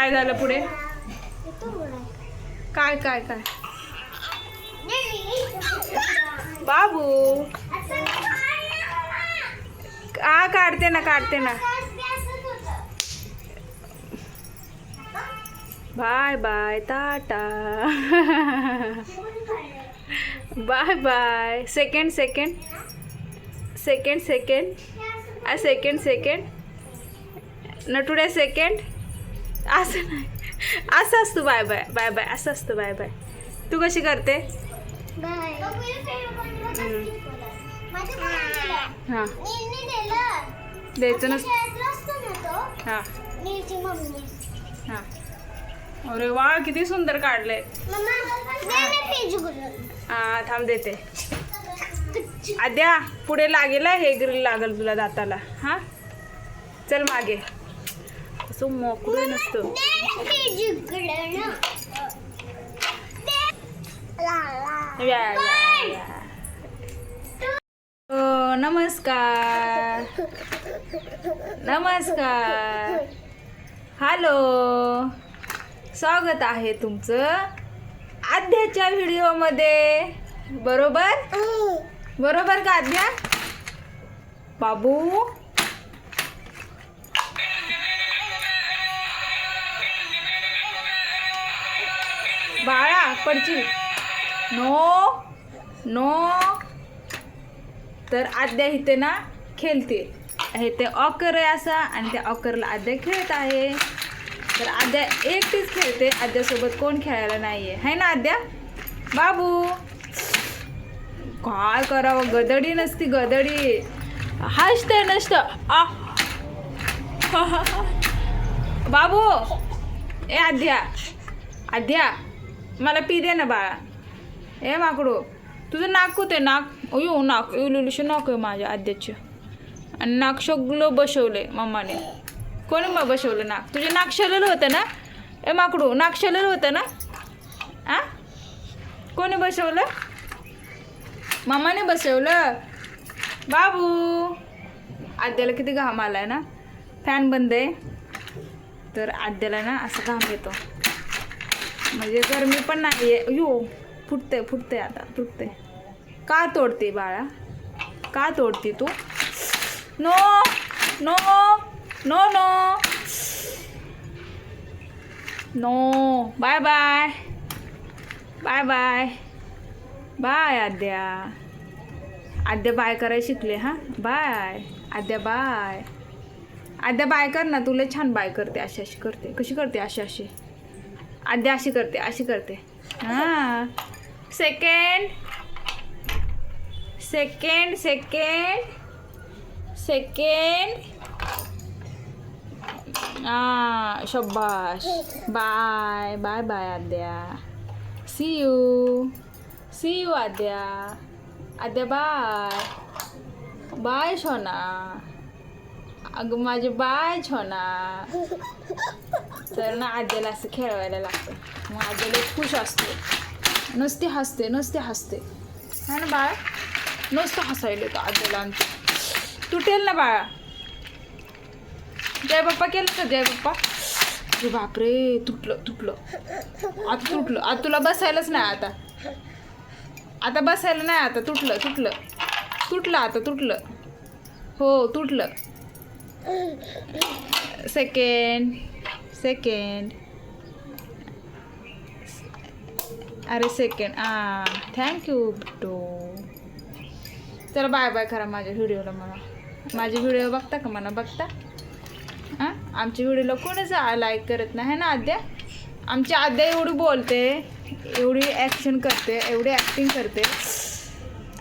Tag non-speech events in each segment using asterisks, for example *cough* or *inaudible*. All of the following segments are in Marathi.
काय झालं पुढे? काय काय काय? बाबू. आ काढते ना काढते ना. Bye bye tata. Bye bye. Second second. Second second. आ सेकंड सेकंड. नटुड्या सेकंड. असं नाही. असं असतं बाय बाय बाय बाय असं असतं बाय बाय. तू कशी करते? हां. द्यायचं नस हां. हां. अरे वा किती सुंदर काढले हां थांब देते. आद्या पुढे लागेल हं, हे ग्रिल लागल तुला दाताला. हां? चल मागे. असं मोकळं नसतं. हो, नमस्कार. नमस्कार. हॅलो. स्वागत आहे तुमचं आद्याच्या व्हिडिओमध्ये. बरोबर? बरोबर का आद्या? बाबू? बाळा पडची नो. नो. तर आद्या इथे ना खेळते. हे ते ऑकर आहे असा आणि त्या ऑकरला आद्या खेळत आहे. तर आद्या एकटीच खेळते. आद्यासोबत कोण खेळायला नाही आहे है ना आद्या? बाबू. काय करावं? गदडी नसती गदडी. हसत नसतं. आ. *laughs* बाबू. ए आद्या. आद्या. मला पी दे ना बाळा. ए माकडू. तुझं नाक कुठे नाक येऊ नाक. इवलुलीशी नाक आहे माझ्या आद्याचे. आणि नाक सगळं आहे मम्माने. कोणी मग बसवलं नाक? तुझे नाक शलेलं होतं ना? ए माकडू नाक शलेलं होतं ना? आ? कोणी बसवलं? मामाने बसवलं. बाबू. आद्याला किती घाम आला आहे ना? फॅन बंद आहे. तर आद्याला ना असं घाम येतो. म्हणजे गरमी पण नाही आहे. यो फुटते फुटते आता फुटते का तोडते बाळा? का तोडते तू? No no no no no bye bye bye bye bye Aadya. Aadya bye करायला शिकले हां? Bye Aadya bye Aadya bye कर ना तुला छान बाय करते अशी अशी करते. कशी करते अशी अशी? आद्या अशी करते अशी करते. हां. सेकंड सेकंड सेकंड सेकंड हां शब्बाश bye bye bye Aadya see you see you Aadya Aadya bye bye शोना अगं माझे बाय छोना तर ना आद्याला असं खेळवायला लागतं. मग आद्याला खुश असते. नुसते हसते नुसते हसते. हा ना बाळ? नुसतं हसायला येतं आज्याला आमचं तुटेल ना बाळा. जय बाप्पा केलं का जय बाप्पा? अरे बापरे तुटलं तुटलं. आता तुटलं. आता तुला बसायलाच नाही आता. आता बसायला नाही आता. तुटलं तुटलं. तुटलं आता तुटलं. हो तुटलं. सेकंड सेकंड अरे सेकंड आ थँक्यू बिट्टू चला बाय बाय करा माझ्या व्हिडिओला मला माझे व्हिडिओ बघता का मला बघता? हां आमच्या व्हिडिओला कोणीच लाईक करत नाही ना आद्या? आमची आद्या एवढी बोलते एवढी ॲक्शन करते एवढी ॲक्टिंग करते.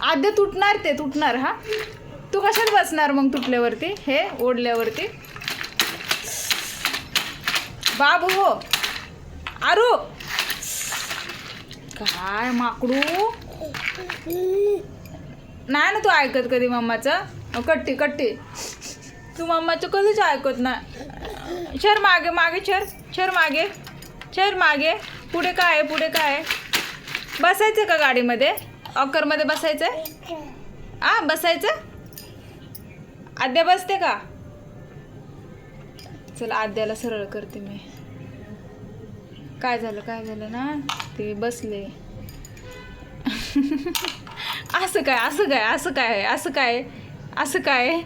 आद्या तुटणार ते तुटणार हां? तू कशात बसणार मग तुटल्यावरती? हे ओढल्यावरती? बाबू हो. आरू! काय माकडू? नाही ना तू ऐकत कधी मम्माचं? अहो, कट्टी कट्टी. तू मम्माचं कधीच ऐकत नाही. शर मागे मागे शर शर मागे. शर मागे. पुढे काय आहे पुढे काय आहे? बसायचं का गाडीमध्ये? ऑकरमध्ये बसायचं? आहे आ बसायचं? आद्या बसते का? चला आद्याला सरळ करते मी. काय झालं काय झालं ना? ते बसले. *laughs* असं काय असं काय असं काय आहे असं काय असं काय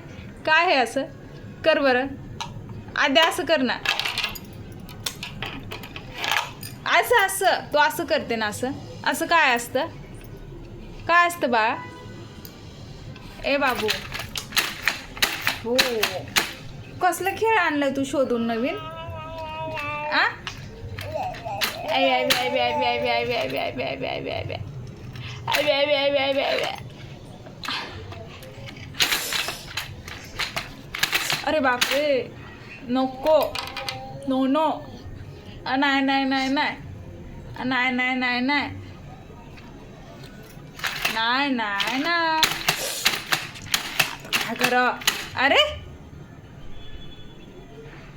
काय आहे असं? कर बरं. आद्या असं कर ना. असं असं. तू असं करते ना असं. असं काय असतं? काय असतं बाळा? ए बाबू. हो कसलं खेळ आणलं तू शोधून नवीन आ आय आय अरे बापरे नको नो नो अ, नाही नाही नाही नाही अ, नाही नाही नाही नाही नाही नाही ना काय कर अरे?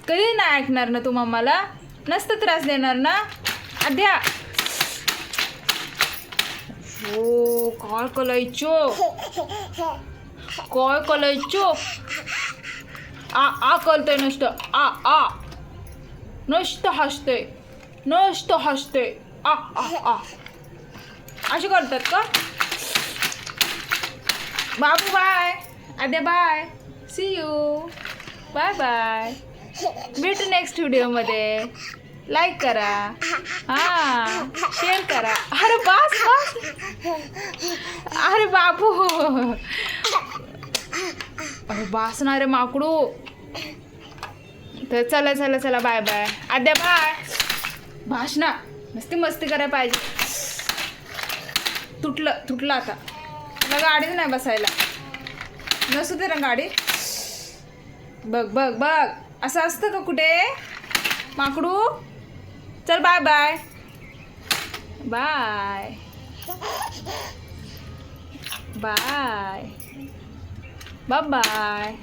कधी नाही ऐकणार ना तू मम्माला नसतं त्रास देणार ना? अध्या हो काय कलायचो काय कलायचो आ आ कळतंय नुसतं. आ आ. नुसतं हसतंय. नुसतं हसतंय. आ आ आ. असे करतात का? बाबू bye. Adya bye. See you bye bye भेटू नेक्स्ट व्हिडिओमध्ये लाईक करा. हां शेअर करा. अरे बास बास. अरे बाबू. अरे बास ना रे माकडू. तर चला चला चला बाय बाय आद्या बाय भाषणा मस्ती मस्ती करायला पाहिजे. तुटलं तुटलं आता. तुला गाडीच नाही बसायला. नसू दे ना गाडी. बघ बघ बघ. असं असतं का कुठे? माकडू? चल bye bye bye bye bye bye